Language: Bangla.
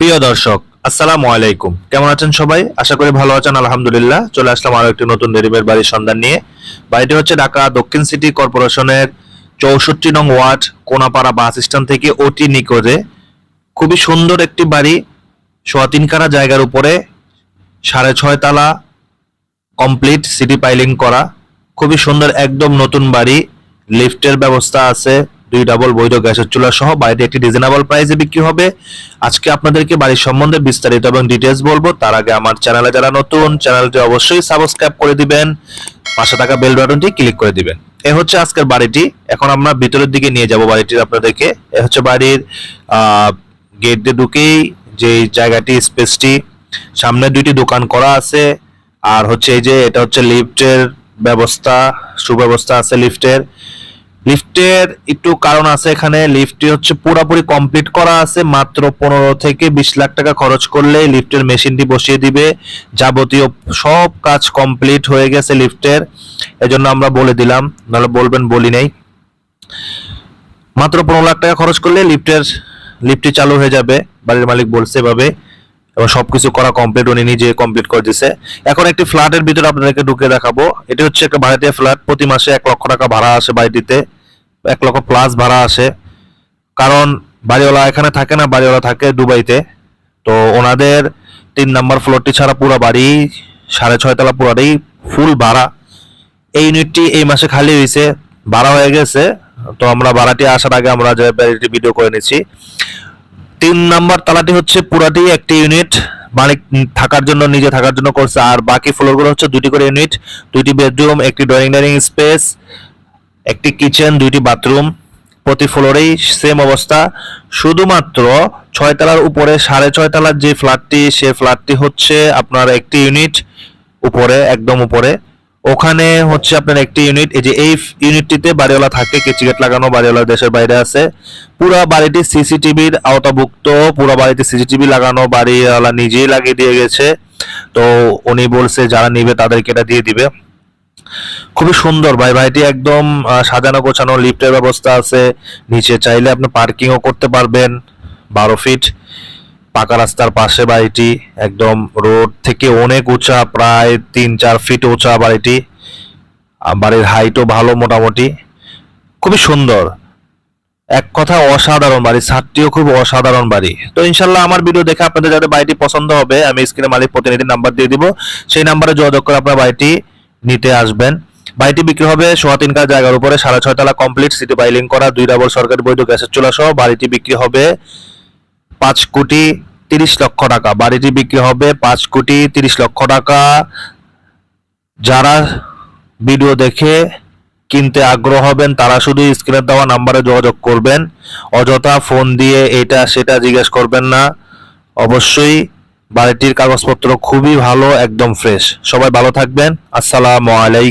প্রিয় দর্শক, আসসালামু আলাইকুম। কেমন আছেন সবাই? আশা করি ভালো আছেন, আলহামদুলিল্লাহ। চলে আসলাম আরও একটি নতুন রেডিমেড বাড়ির সন্ধান নিয়ে। বাড়িটি হচ্ছে ঢাকা দক্ষিণ সিটি কর্পোরেশনের চৌষট্টি নং ওয়ার্ড, কোনাপাড়া বাস স্ট্যান্ড থেকে অতি নিকটে। খুবই সুন্দর একটি বাড়ি, সোয়া তিন কারা জায়গার উপরে, সাড়ে ছয় তালা কমপ্লিট সিটি পাইলিং করা। খুবই সুন্দর, একদম নতুন বাড়ি। লিফটের ব্যবস্থা আছে। দুই ডাবল বৈধ গ্যাসের চুলা সহ বাড়িটি একটি রিজনেবল প্রাইসে বিক্রি হবে। আজকে আপনাদেরকে বাড়ির সম্বন্ধে বিস্তারিত এবং ডিটেলস বলব। তার আগে আমার চ্যানেলে যারা নতুন চ্যানেলটি অবশ্যই সাবস্ক্রাইব করে দিবেন। পাশে থাকা বেল বাটনটি ক্লিক করে দিবেন। এ হচ্ছে আজকের বাড়িটি। এখন আমরা ভিতরের দিকে নিয়ে যাব বাড়িটির আপনাদেরকে। এ হচ্ছে বাড়ির গেট দিয়ে ঢুকেই যে জায়গাটি স্পেসটি সামনে দুইটি দোকান করা আছে। আর হচ্ছে এই যে এটা হচ্ছে লিফটের ব্যবস্থা, সুব্যবস্থা আছে লিফটের লিফটের একটু কারণ আছে এখানে। লিফটটি হচ্ছে পুরোপুরি কমপ্লিট করা আছে, মাত্র পনেরো থেকে বিশ লাখ টাকা খরচ করলে লিফটের মেশিনটি বসিয়ে দিবে। যাবতীয় সব কাজ কমপ্লিট হয়ে গেছে লিফটের। এজন্য আমরা বলে দিলাম, নাহলে বলবেন বলি নেই। মাত্র পনেরো লাখ টাকা খরচ করলে লিফটের, লিফটটি চালু হয়ে যাবে, বাড়ির মালিক বলছে এভাবে। এবং সবকিছু করা কমপ্লিট উনি নিজে কমপ্লিট করে দিছে। এখন একটি ফ্ল্যাটের ভিতরে আপনাদেরকে ঢুকে দেখাবো। এটি হচ্ছে একটা ভাড়াটিয়া ফ্ল্যাট, প্রতি মাসে এক লক্ষ টাকা ভাড়া আসে বাড়িটিতে। এক লক্ষ প্লাস ভাড়া আসে। কারণ বাড়িওয়ালা এখানে থাকে না, বাড়িওয়ালা থাকে দুবাইতে। তো ওনাদের তিন নাম্বার ফ্লোরটি ছাড়া পুরো বাড়ি, সাড়ে ছয়তলা পুরাটাই ফুল ভাড়া। এই ইউনিটটি এই মাসে খালি হয়েছে, ভাড়া হয়ে গেছে। তো আমরা ভাড়াটি আসার আগে আমরা যে ভিডিও করে নিচ্ছি। তিন নাম্বার তালাটি হচ্ছে পুরাটি একটি ইউনিট মালিক থাকার জন্য, নিজে থাকার জন্য করছে। আর বাকি ফ্লোরগুলো হচ্ছে দুটি করে ইউনিট দুইটি বেডরুম একটি ড্রয়িং ডাইনিং স্পেস একটি কিচেন দুইটি বাথরুম প্রতি ফ্লোরেই সেম অবস্থা। শুধুমাত্র ছয় তলার উপরে সাড়ে ছয় তলার যে ফ্ল্যাটটি সে ফ্ল্যাটটি হচ্ছে আপনার একটি ইউনিট উপরে, একদম উপরে। ওখানে হচ্ছে আপনার একটি ইউনিট এই যে এই ইউনিটটিতে বাড়িওয়ালা থাকে কিচিগেট লাগানো বাড়িওয়ালা দেশের বাইরে আছে। পুরা বাড়িটি সিসিটিভির আওতাভুক্ত, পুরো বাড়িতে সিসিটিভি লাগানো, বাড়িওয়ালা নিজেই লাগিয়ে দিয়ে গেছে। তো উনি বলছে, যারা নিবে তাদেরকে এটা দিয়ে দিবে। খুবই সুন্দর ভাই, ভাইটি একদম সাজানো গোছানো লিফটের ব্যবস্থা আছে। নিচে চাইলে আপনি পার্কিংও করতে পারবেন, বারো ফিট পাকা রাস্তার পাশে বাড়িটি, একদম রোড থেকে অনেক উঁচা, প্রায় তিন চার ফিট উঁচা বাড়িটি। বাড়ির হাইটও ভালো মোটামুটি। খুবই সুন্দর। এক কথা অসাধারণ বাড়ি, ছাদটিও খুব অসাধারণ বাড়ি। তো ইনশাল্লাহ আমার ভিডিও দেখে আপনাদের যাদের বাড়িটি পছন্দ হবে, আমি স্ক্রিনে মালিক প্রতিনিধির নাম্বার দিয়ে দিব। সেই নাম্বারে যোগাযোগ করে আপনার বাড়িটি নিতে আসবেন। বাড়িটি বিক্রি হবে সোয়া তিন কার জায়গার উপরে, সাড়ে ছয় তলা কমপ্লিট সিটি বাইলিং করা, দুই ডাবল সরকারি বৈধ গ্যাসের চুলা সহ বাড়িটি বিক্রি হবে পাঁচ কোটি তিরিশ লক্ষ টাকা। বাড়িটি বিক্রি হবে পাঁচ কোটি তিরিশ লক্ষ টাকা। যারা ভিডিও দেখে কিনতে আগ্রহ হবেন, তারা শুধু স্ক্রিনে দেওয়া নাম্বারে যোগাযোগ করবেন। অযথা ফোন দিয়ে এটা সেটা জিজ্ঞেস করবেন না। অবশ্যই বাড়িটির কাগজপত্র খুবই ভালো, একদম ফ্রেশ সবাই ভালো থাকবেন। আসসালামু আলাইকুম।